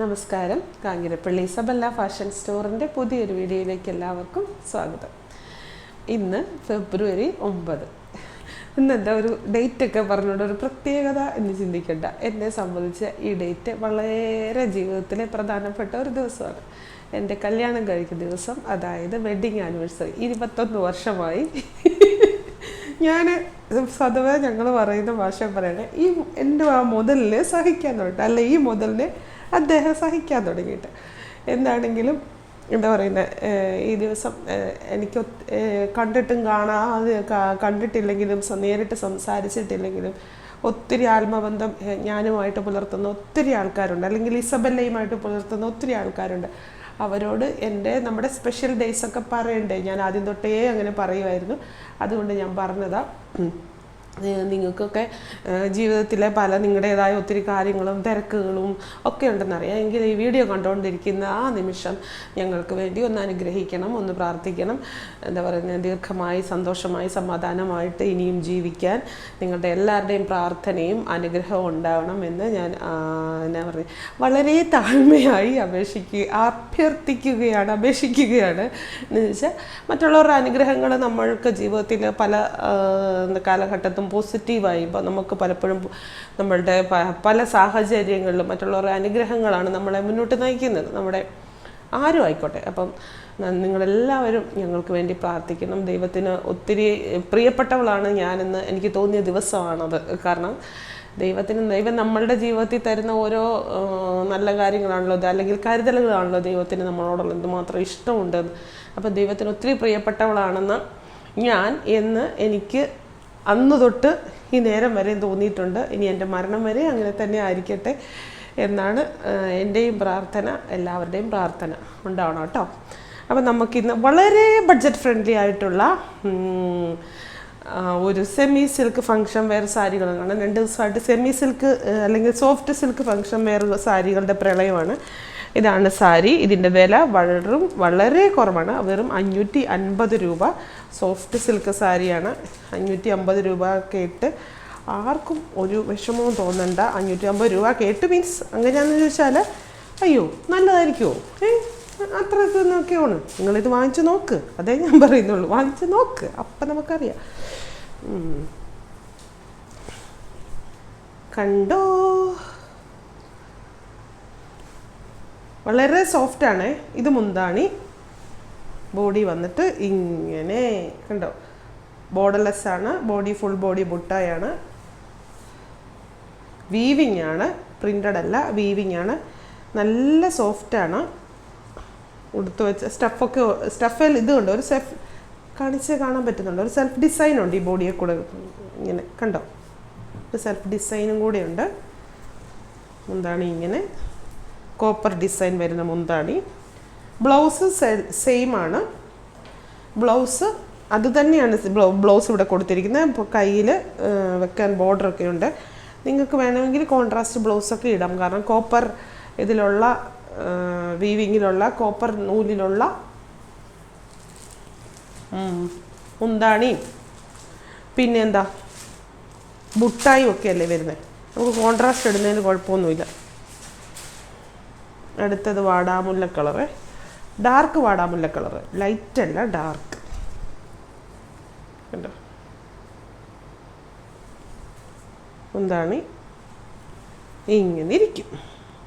നമസ്കാരം. കാഞ്ഞിരപ്പള്ളി സബല്ല ഫാഷൻ സ്റ്റോറിന്റെ പുതിയൊരു വീഡിയോയിലേക്ക് എല്ലാവർക്കും സ്വാഗതം. ഇന്ന് ഫെബ്രുവരി ഒമ്പത്. ഇന്ന് എന്താ ഒരു ഡേറ്റ് ഒക്കെ പറഞ്ഞുകൊണ്ട് ഒരു പ്രത്യേകത എന്ന് ചിന്തിക്കേണ്ട. എന്നെ സംബന്ധിച്ച് ഈ ഡേറ്റ് വളരെ ജീവിതത്തിലെ പ്രധാനപ്പെട്ട ഒരു ദിവസമാണ്. എന്റെ കല്യാണം കഴിക്കുന്ന ദിവസം അതായത് വെഡിങ് ആനിവേഴ്സറി ഇരുപത്തൊന്ന് വർഷമായി. ഞാൻ സ്വതവേ ഞങ്ങൾ പറയുന്ന ഭാഷ പറയണേ ഈ എന്റെ ആ മുതലിനെ സഹിക്കാൻ തുടങ്ങി അല്ല ഈ മുതലിനെ അദ്ദേഹം സഹിക്കാൻ തുടങ്ങിയിട്ട്. എന്താണെങ്കിലും എന്താ പറയുന്നത് ഈ ദിവസം എനിക്ക് കണ്ടിട്ടും കാണാതെ കണ്ടിട്ടില്ലെങ്കിലും നേരിട്ട് സംസാരിച്ചിട്ടില്ലെങ്കിലും ഒത്തിരി ആത്മബന്ധം ഞാനുമായിട്ട് പുലർത്തുന്ന ഒത്തിരി ആൾക്കാരുണ്ട്. അല്ലെങ്കിൽ ഇസബല്ലയുമായിട്ട് പുലർത്തുന്ന ഒത്തിരി ആൾക്കാരുണ്ട്. അവരോട് എന്റെ നമ്മുടെ സ്പെഷ്യൽ ഡേയ്സൊക്കെ പറയണ്ടേ. ഞാൻ ആദ്യം തൊട്ടേ അങ്ങനെ പറയുമായിരുന്നു. അതുകൊണ്ട് ഞാൻ പറഞ്ഞതാ. ഉം. ഏഹ് നിങ്ങൾക്കൊക്കെ ജീവിതത്തിലെ പല നിങ്ങളുടേതായ ഒത്തിരി കാര്യങ്ങളും തിരക്കുകളും ഒക്കെ ഉണ്ടെന്നറിയാം. എങ്കിൽ ഈ വീഡിയോ കണ്ടുകൊണ്ടിരിക്കുന്ന ആ നിമിഷം ഞങ്ങൾക്ക് വേണ്ടി ഒന്ന് അനുഗ്രഹിക്കണം ഒന്ന് പ്രാർത്ഥിക്കണം. എന്താ പറയുന്നത് ദീർഘമായി സന്തോഷമായി സമാധാനമായിട്ട് ഇനിയും ജീവിക്കാൻ നിങ്ങളുടെ എല്ലാവരുടെയും പ്രാർത്ഥനയും അനുഗ്രഹവും ഉണ്ടാവണം എന്ന് ഞാൻ എന്നാ പറയുക വളരെ താഴ്മയായി അപേക്ഷിക്കുക അഭ്യർത്ഥിക്കുകയാണ് അപേക്ഷിക്കുകയാണ്. എന്ന് വെച്ചാൽ മറ്റുള്ളവരുടെ അനുഗ്രഹങ്ങൾ നമ്മൾക്ക് ജീവിതത്തിൽ പല കാലഘട്ടത്തും പോസിറ്റീവായി ഇപ്പോൾ നമുക്ക് പലപ്പോഴും നമ്മളുടെ പല സാഹചര്യങ്ങളിലും മറ്റുള്ളവരുടെ അനുഗ്രഹങ്ങളാണ് നമ്മളെ മുന്നോട്ട് നയിക്കുന്നത്. നമ്മുടെ ആരും ആയിക്കോട്ടെ. അപ്പം നിങ്ങളെല്ലാവരും ഞങ്ങൾക്ക് വേണ്ടി പ്രാർത്ഥിക്കണം. ദൈവത്തിന് ഒത്തിരി പ്രിയപ്പെട്ടവളാണ് ഞാനെന്ന് എനിക്ക് തോന്നിയ ദിവസമാണത്. കാരണം ദൈവത്തിന് ദൈവം നമ്മളുടെ ജീവിതത്തിൽ തരുന്ന ഓരോ നല്ല കാര്യങ്ങളാണല്ലോ അല്ലെങ്കിൽ കരുതലുകളാണല്ലോ ദൈവത്തിന് നമ്മളോടുള്ള എന്തുമാത്രം ഇഷ്ടമുണ്ട് അപ്പം ദൈവത്തിന് ഒത്തിരി പ്രിയപ്പെട്ടവളാണെന്ന് ഞാൻ എന്ന് എനിക്ക് അന്ന് തൊട്ട് ഈ നേരം വരെ തോന്നിയിട്ടുണ്ട്. ഇനി എന്റെ മരണം വരെ അങ്ങനെ തന്നെ ആയിരിക്കട്ടെ എന്നാണ് എന്റെയും പ്രാർത്ഥന എല്ലാവരുടെയും പ്രാർത്ഥന ഉണ്ടാവണം കേട്ടോ. അപ്പം നമുക്കിന്ന് വളരെ ബഡ്ജറ്റ് ഫ്രണ്ട്ലി ആയിട്ടുള്ള ഒരു സെമി സിൽക്ക് ഫങ്ഷൻ വെയർ സാരികൾ രണ്ട് ദിവസമായിട്ട് സെമി സിൽക്ക് അല്ലെങ്കിൽ സോഫ്റ്റ് സിൽക്ക് ഫങ്ഷൻ വെയർ സാരികളുടെ പ്രളയമാണ്. ഇതാണ് സാരി. ഇതിന്റെ വില വളരും വളരെ കുറവാണ്. വെറും അഞ്ഞൂറ്റി അൻപത് രൂപ. സോഫ്റ്റ് സിൽക്ക് സാരിയാണ്. അഞ്ഞൂറ്റി അമ്പത് രൂപ കേട്ട് ആർക്കും ഒരു വിഷമവും തോന്നണ്ട. അഞ്ഞൂറ്റി അമ്പത് രൂപ കേട്ട് മീൻസ് അങ്ങനെയാണെന്ന് ചോദിച്ചാൽ അയ്യോ നല്ലതായിരിക്കുമോ ഏ അത്ര ഇത് നോക്കിയാണ്. നിങ്ങളിത് വാങ്ങിച്ചു നോക്ക്. അതേ ഞാൻ പറയുന്നുള്ളൂ. വാങ്ങിച്ചു നോക്ക്. അപ്പം നമുക്കറിയാം. കണ്ടോ? വളരെ സോഫ്റ്റാണ് ഇത് മുന്താണി. ബോഡി വന്നിട്ട് ഇങ്ങനെ കണ്ടോ? ബോർഡർലെസ് ആണ്. ബോഡി ഫുൾ ബോഡി ബുട്ടായാണ് വീവിങ് ആണ്. പ്രിന്റഡ് അല്ല വീവിങ് ആണ്. നല്ല സോഫ്റ്റാണ് ഉടുത്ത് വെച്ച സ്റ്റഫൊക്കെ സ്റ്റഫിൽ ഇതുണ്ട് ഒരു സെൽഫ് കാണിച്ച് കാണാൻ പറ്റുന്നുണ്ട്. ഒരു സെൽഫ് ഡിസൈൻ ഉണ്ട് ഈ ബോഡിയെ കൂടെ ഇങ്ങനെ കണ്ടോ? ഒരു സെൽഫ് ഡിസൈനും കൂടെ ഉണ്ട്. എന്താണ് ഇങ്ങനെ കോപ്പർ ഡിസൈൻ വരുന്ന മുന്താണി ബ്ലൗസ് സെയിം ആണ്. ബ്ലൗസ് അതുതന്നെയാണ് ബ്ലൗസ് ഇവിടെ കൊടുത്തിരിക്കുന്നത്. ഇപ്പോൾ കയ്യിൽ വെക്കാൻ ബോർഡറൊക്കെ ഉണ്ട്. നിങ്ങൾക്ക് വേണമെങ്കിൽ കോൺട്രാസ്റ്റ് ബ്ലൗസൊക്കെ ഇടാം. കാരണം കോപ്പർ ഇതിലുള്ള വീവിങ്ങിലുള്ള കോപ്പർ നൂലിലുള്ള മുന്താണി പിന്നെന്താ? മുട്ടായും ബുട്ടായും ഒക്കെ അല്ലേ വരുന്നത്. നമുക്ക് കോൺട്രാസ്റ്റ് ഇടുന്നതിന് കുഴപ്പമൊന്നുമില്ല. അടുത്തത് വാടാമുല്ല കളറ്. ഡാർക്ക് വാടാമുല്ല കളറ്. ലൈറ്റ് അല്ല ഡാർക്ക് എന്താണ്? ഇങ്ങനെ ഇരിക്കും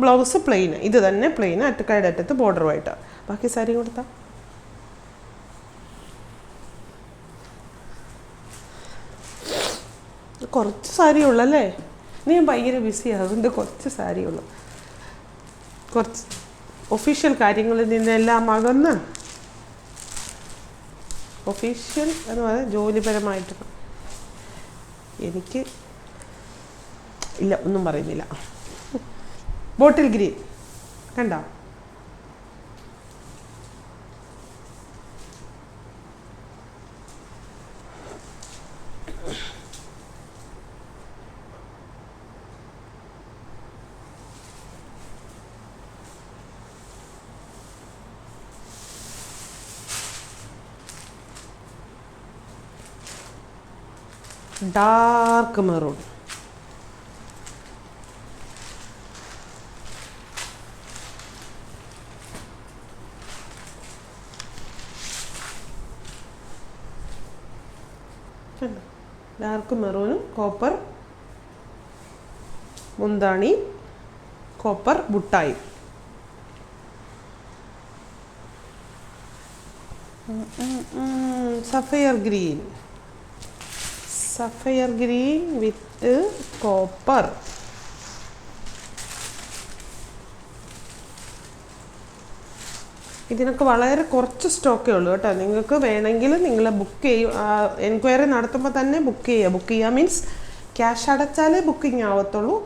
ബ്ലൗസ് പ്ലെയിൻ ഇത് തന്നെ പ്ലെയിൻ അറ്റക്കായുടെ അറ്റത്ത് ബോർഡറുമായിട്ടാണ് ബാക്കി സാരി കൊടുത്താ? കുറച്ച് സാരി ഉള്ളല്ലേ നീ ഭയങ്കര ബിസിയാണ് അതുകൊണ്ട് കുറച്ച് സാരി ഉള്ളു കുറച്ച് ഒഫീഷ്യൽ കാര്യങ്ങളിൽ നിന്നെല്ലാം അകന്ന് ഒഫീഷ്യൽ എന്ന് പറയുന്നത് ജോലിപരമായിട്ട്. എനിക്ക് ഇല്ല ഒന്നും പറയുന്നില്ല. Bottle green. കണ്ടോ? ഡാർക്ക് മെറൂൺ ഡാർക്ക് മെറൂനും കോപ്പർ മുന്താണി copper ബുട്ടായി sapphire green. Sapphire green with copper. ഇതിനൊക്കെ വളരെ കുറച്ച് സ്റ്റോക്കേ ഉള്ളൂ കേട്ടോ. നിങ്ങൾക്ക് വേണമെങ്കിൽ നിങ്ങൾ ബുക്ക് ചെയ്യും. എൻക്വയറി നടത്തുമ്പോൾ തന്നെ ബുക്ക് ചെയ്യുക. ബുക്ക് ചെയ്യുക മീൻസ് ക്യാഷ് അടച്ചാലേ ബുക്കിംഗ് ആവത്തുള്ളൂ.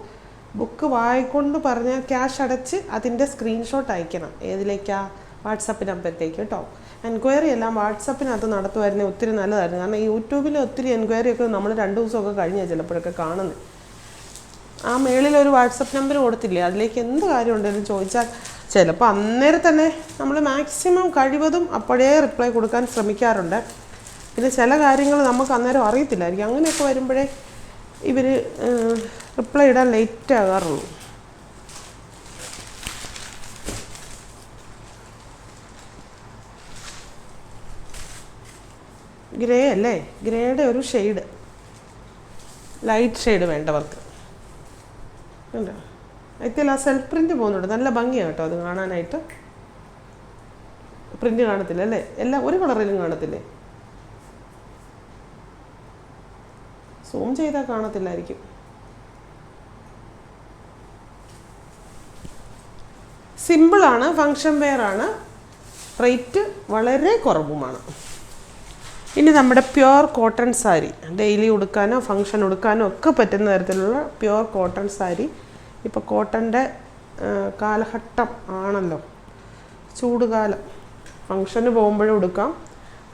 ബുക്ക് വായിക്കൊണ്ട് പറഞ്ഞാൽ ക്യാഷ് അടച്ച് അതിന്റെ സ്ക്രീൻഷോട്ട് അയക്കണം. ഏതിലേക്കാണ് വാട്സപ്പ് നമ്പറിലേക്ക് കേട്ടോ. എൻക്വയറി എല്ലാം വാട്സപ്പിനകത്ത് നടത്തുമായിരുന്നെങ്കിൽ ഒത്തിരി നല്ലതായിരുന്നു. കാരണം യൂട്യൂബിൽ ഒത്തിരി എൻക്വയറി ഒക്കെ നമ്മൾ രണ്ട് ദിവസമൊക്കെ കഴിഞ്ഞാൽ ചിലപ്പോഴൊക്കെ കാണുന്നത് ആ മേളിൽ ഒരു വാട്സപ്പ് നമ്പർ കൊടുത്തില്ലേ? അതിലേക്ക് എന്ത് കാര്യം ഉണ്ടെന്ന് ചോദിച്ചാൽ ചിലപ്പോൾ അന്നേരം തന്നെ നമ്മൾ മാക്സിമം കഴിവതും അപ്പോഴേ റിപ്ലൈ കൊടുക്കാൻ ശ്രമിക്കാറുണ്ട്. പിന്നെ ചില കാര്യങ്ങൾ നമുക്ക് അന്നേരം അറിയത്തില്ലായിരിക്കും. അങ്ങനെയൊക്കെ വരുമ്പോഴേ ഇവർ റിപ്ലൈ ഇടാൻ ലേറ്റ് ആകാറുള്ളൂ. ഗ്രേ അല്ലേ? ഗ്രേയുടെ ഒരു ഷെയ്ഡ് ലൈറ്റ് ഷെയ്ഡ് വേണ്ടവർക്ക്. ഉണ്ടോ? അതിൽ ആ സെൽഫ് പ്രിന്റ് പോകുന്നുണ്ട്. നല്ല ഭംഗിയാണ് കേട്ടോ അത് കാണാനായിട്ട്. പ്രിന്റ് കാണത്തില്ല അല്ലേ? എല്ലാം ഒരു കളറിലും കാണത്തില്ലേ? സൂം ചെയ്താൽ കാണത്തില്ലായിരിക്കും. സിമ്പിളാണ് ഫങ്ഷൻ വെയർ ആണ്. റേറ്റ് വളരെ കുറവുമാണ്. ഇനി നമ്മുടെ പ്യുർ കോട്ടൺ സാരി ഡെയിലി ഉടുക്കാനോ ഫങ്ഷൻ ഉടുക്കാനോ ഒക്കെ പറ്റുന്ന തരത്തിലുള്ള പ്യുർ കോട്ടൺ സാരി. ഇപ്പോൾ കോട്ടന്റെ കാലഘട്ടം ആണല്ലോ. ചൂടുകാലം. ഫങ്ഷന് പോകുമ്പോഴും ഉടുക്കാം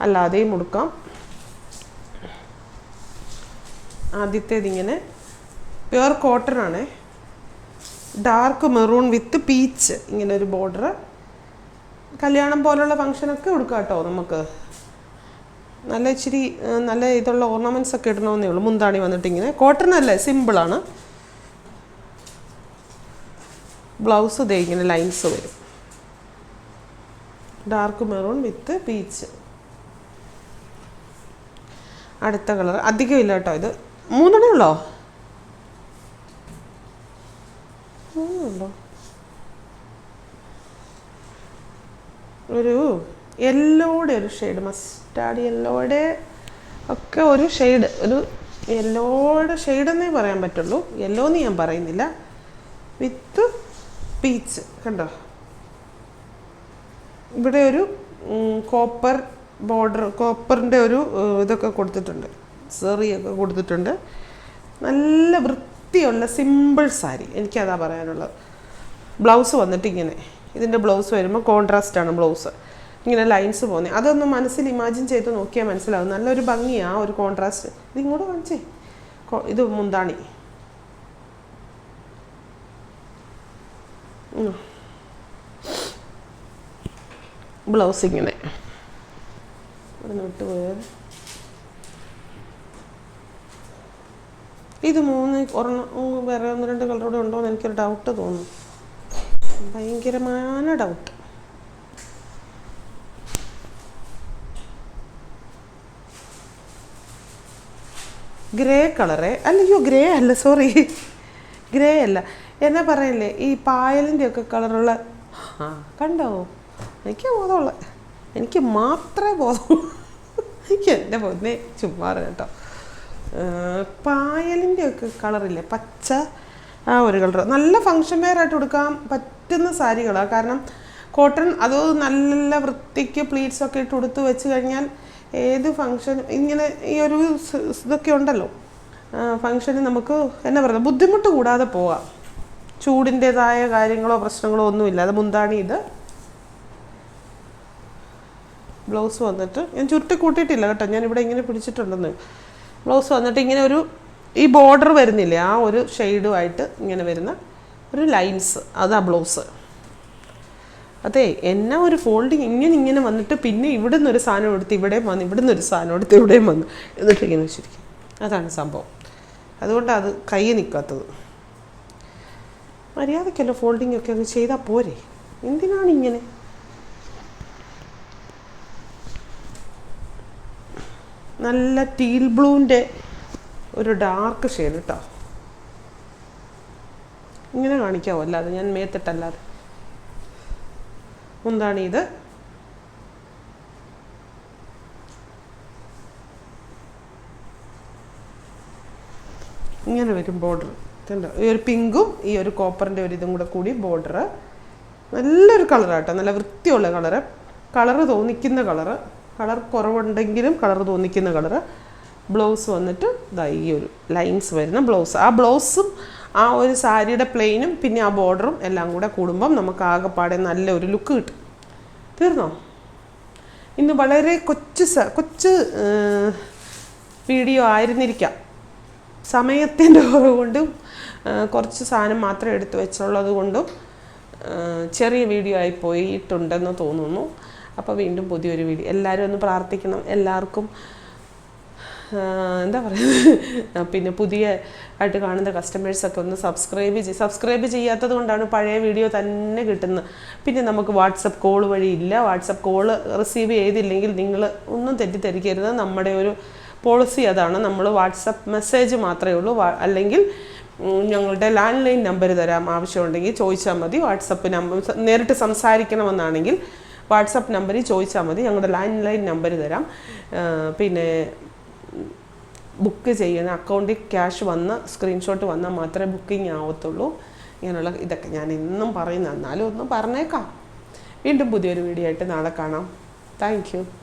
അല്ലാതെയും ഉടുക്കാം. ആദ്യത്തേതിങ്ങനെ പ്യുർ കോട്ടൺ ആണ്. ഡാർക്ക് മെറൂൺ വിത്ത് പീച്ച് ഇങ്ങനെ ഒരു ബോർഡർ കല്യാണം പോലുള്ള ഫങ്ഷനൊക്കെ ഉടുക്കാം കേട്ടോ നമുക്ക്. നല്ല ഇച്ചിരി നല്ല ഇതുള്ള ഓർണമെന്റ്സ് ഒക്കെ ഇടണമെന്നേ ഉള്ളൂ. മുന്താണി വന്നിട്ട് ഇങ്ങനെ കോട്ടൺ അല്ലേ സിമ്പിളാണ് ബ്ലൗസ് ഇതേ ഇങ്ങനെ ലൈൻസ് വരും. ഡാർക്ക് മെറൂൺ വിത്ത് പീച്ച് അടുത്ത കളർ അധികം ഇല്ല കേട്ടോ ഇത്. മൂന്നെണ്ണേ ഉള്ളോ? മൂന്നുണ്ടോ ഒരു യെല്ലോയുടെ ഒരു ഷെയ്ഡ് മസ്റ്റാർഡ് യെല്ലോയുടെ ഒക്കെ ഒരു ഷെയ്ഡ് ഒരു യെല്ലോയുടെ ഷെയ്ഡെന്നേ പറയാൻ പറ്റുള്ളൂ. യെല്ലോ എന്ന് ഞാൻ പറയുന്നില്ല. വിത്ത് പീച്ച് കണ്ടോ? ഇവിടെ ഒരു കോപ്പർ ബോർഡർ കോപ്പറിന്റെ ഒരു ഇതൊക്കെ കൊടുത്തിട്ടുണ്ട്. സെറിയൊക്കെ കൊടുത്തിട്ടുണ്ട്. നല്ല വൃത്തിയുള്ള സിമ്പിൾ സാരി എനിക്കതാ പറയാനുള്ളത്. ബ്ലൗസ് വന്നിട്ട് ഇങ്ങനെ ഇതിന്റെ ബ്ലൗസ് വരുമ്പോൾ കോൺട്രാസ്റ്റാണ് ബ്ലൗസ് ഇങ്ങനെ ലൈൻസ് പോകുന്നത് അതൊന്ന് മനസ്സിൽ ഇമാജിൻ ചെയ്ത് നോക്കിയാൽ മനസ്സിലാവും. നല്ലൊരു ഭംഗിയാണ് ഒരു കോൺട്രാസ്റ്റ് ഇത് ഇങ്ങോട്ട് കാണിച്ചേ ഇത് മുന്താണി. ബ്ലൗസ് ഇങ്ങനെ. ഇവിടെ പോയത് ഇത് മൂന്ന് ഒരെണ്ണം വേറെ ഒന്ന് രണ്ട് കളറോടെ ഉണ്ടോ എന്ന് എനിക്കൊരു ഡൗട്ട് തോന്നുന്നു. ഭയങ്കരമായ ഡൗട്ട് ഗ്രേ കളറെ അല്ലയോ ഗ്രേ അല്ല സോറി ഗ്രേ അല്ല. എന്നാ പറയല്ലേ ഈ പായലിന്റെ ഒക്കെ കളറുള്ള ആ. കണ്ടോ? എനിക്ക് ബോധമുള്ള എനിക്ക് മാത്രമേ ബോധമുള്ളൂ. എനിക്ക് എന്റെ പൊന്നെ ചുമ്മാറ് കേട്ടോ. പായലിന്റെ ഒക്കെ കളറില്ലേ പച്ച ആ ഒരു കളർ നല്ല ഫങ്ഷൻ വെയർ ആയിട്ട് കൊടുക്കാൻ പറ്റുന്ന സാരികളാണ് കാരണം കോട്ടൺ അത് നല്ല വൃത്തിക്ക് പ്ലീറ്റ്സ് ഒക്കെ ഇട്ട് ഉടുത്ത് വെച്ച് കഴിഞ്ഞാൽ ഏത് ഫങ്ഷൻ ഇങ്ങനെ ഈ ഒരു ഇതൊക്കെ ഉണ്ടല്ലോ. ഫങ്ഷന് നമുക്ക് എന്നാ പറയുക ബുദ്ധിമുട്ട് കൂടാതെ പോവാം. ചൂടിന്റെതായ കാര്യങ്ങളോ പ്രശ്നങ്ങളോ ഒന്നുമില്ല. അത് മുന്താണി ഇത്. ബ്ലൗസ് വന്നിട്ട് ഞാൻ ചുരുട്ടി കൂട്ടിയിട്ടില്ല കേട്ടോ. ഞാൻ ഇവിടെ ഇങ്ങനെ പിടിച്ചിട്ടുണ്ടെന്ന്. ബ്ലൗസ് വന്നിട്ട് ഇങ്ങനെ ഒരു ഈ ബോർഡർ വരുന്നില്ലേ ആ ഒരു ഷെയ്ഡുമായിട്ട് ഇങ്ങനെ വരുന്ന ഒരു ലൈൻസ് അതാ ബ്ലൗസ്. അതെ എന്നാ ഒരു ഫോൾഡിങ് ഇങ്ങനെ ഇങ്ങനെ വന്നിട്ട് പിന്നെ ഇവിടെ നിന്നൊരു സാധനം എടുത്ത് ഇവിടെയും വന്ന് ഇവിടെ നിന്നൊരു സാധനം എടുത്ത് ഇവിടെയും വന്നു എന്നിട്ട് ഇങ്ങനെ വെച്ചിരിക്കും. അതാണ് സംഭവം. അതുകൊണ്ട് അത് കൈ നിൽക്കാത്തത് മര്യാദയ്ക്കല്ലോ ഫോൾഡിങ് ഒക്കെ അങ്ങ് ചെയ്താൽ പോരെ? എന്തിനാണ് ഇങ്ങനെ? നല്ല ടീൽ ബ്ലൂവിന്റെ ഒരു ഡാർക്ക് ഷെയ്ഡ് കേട്ടോ ഇങ്ങനെ കാണിക്കാവോ? അല്ലാതെ ഞാൻ മേത്തിട്ടല്ലാതെ. മുന്താണ് ഇത്? ഇങ്ങനെ വരും ബോർഡർ കണ്ടോ? ഈ ഒരു പിങ്കും ഈ ഒരു കോപ്പറിന്റെ ഒരു ഇതും കൂടെ കൂടി ബോർഡർ നല്ലൊരു കളറാട്ടോ നല്ല വൃത്തിയുള്ള കളറ് കളറ് തോന്നിക്കുന്ന കളറ് കളർ കുറവുണ്ടെങ്കിലും കളർ തോന്നിക്കുന്ന കളറ് ബ്ലൗസ് വന്നിട്ട് ഇതാ ഈ ഒരു ലൈൻസ് വരുന്ന ബ്ലൗസ് ആ ബ്ലൗസും ആ ഒരു സാരിയുടെ പ്ലെയിനും പിന്നെ ആ ബോർഡറും എല്ലാം കൂടെ കൂടുമ്പം നമുക്ക് ആകെപ്പാടെ നല്ല ഒരു ലുക്ക് കിട്ടും. തീർന്നോ? ഇന്ന് വളരെ കൊച്ചു സ കൊച്ചു വീഡിയോ ആയിരുന്നിരിക്കാം. സമയത്തിന്റെ കുറവ് കൊണ്ടും കുറച്ച് സാധനം മാത്രം എടുത്തു വെച്ചുള്ളത് കൊണ്ടും ചെറിയ വീഡിയോ ആയി പോയിട്ടുണ്ടെന്ന് തോന്നുന്നു. അപ്പോൾ വീണ്ടും പുതിയൊരു വീഡിയോ എല്ലാവരും ഒന്ന് പ്രാർത്ഥിക്കണം. എല്ലാവർക്കും എന്താ പറയുക പിന്നെ പുതിയ ആയിട്ട് കാണുന്ന കസ്റ്റമേഴ്സൊക്കെ ഒന്ന് സബ്സ്ക്രൈബ് ചെയ്യും സബ്സ്ക്രൈബ് ചെയ്യാത്തത് കൊണ്ടാണ് പഴയ വീഡിയോ തന്നെ കിട്ടുന്നത്. പിന്നെ നമുക്ക് വാട്സപ്പ് കോൾ വഴി ഇല്ല. വാട്സപ്പ് കോൾ റിസീവ് ചെയ്തില്ലെങ്കിൽ നിങ്ങൾ ഒന്നും തെറ്റിദ്ധരിക്കരുത്. നമ്മുടെ ഒരു പോളിസി അതാണ്. നമ്മൾ വാട്സപ്പ് മെസ്സേജ് മാത്രമേ ഉള്ളൂ. അല്ലെങ്കിൽ ഞങ്ങളുടെ ലാൻഡ് ലൈൻ നമ്പർ തരാം ആവശ്യമുണ്ടെങ്കിൽ ചോദിച്ചാൽ മതി. വാട്സപ്പ് നമ്പർ നേരിട്ട് സംസാരിക്കണമെന്നാണെങ്കിൽ വാട്സപ്പ് നമ്പറിൽ ചോദിച്ചാൽ മതി. ഞങ്ങളുടെ ലാൻഡ് ലൈൻ നമ്പർ തരാം പിന്നെ ബുക്ക് ചെയ്യുന്ന അക്കൗണ്ടിൽ ക്യാഷ് വന്ന സ്ക്രീൻഷോട്ട് വന്നാൽ മാത്രമേ ബുക്കിംഗ് ആവത്തുള്ളൂ. ഇങ്ങനെയുള്ള ഇതൊക്കെ ഞാൻ ഇന്നും പറയുന്ന. എന്നാലും ഒന്ന് പറഞ്ഞേക്കാം. വീണ്ടും പുതിയൊരു വീഡിയോ ആയിട്ട് നാളെ കാണാം. താങ്ക്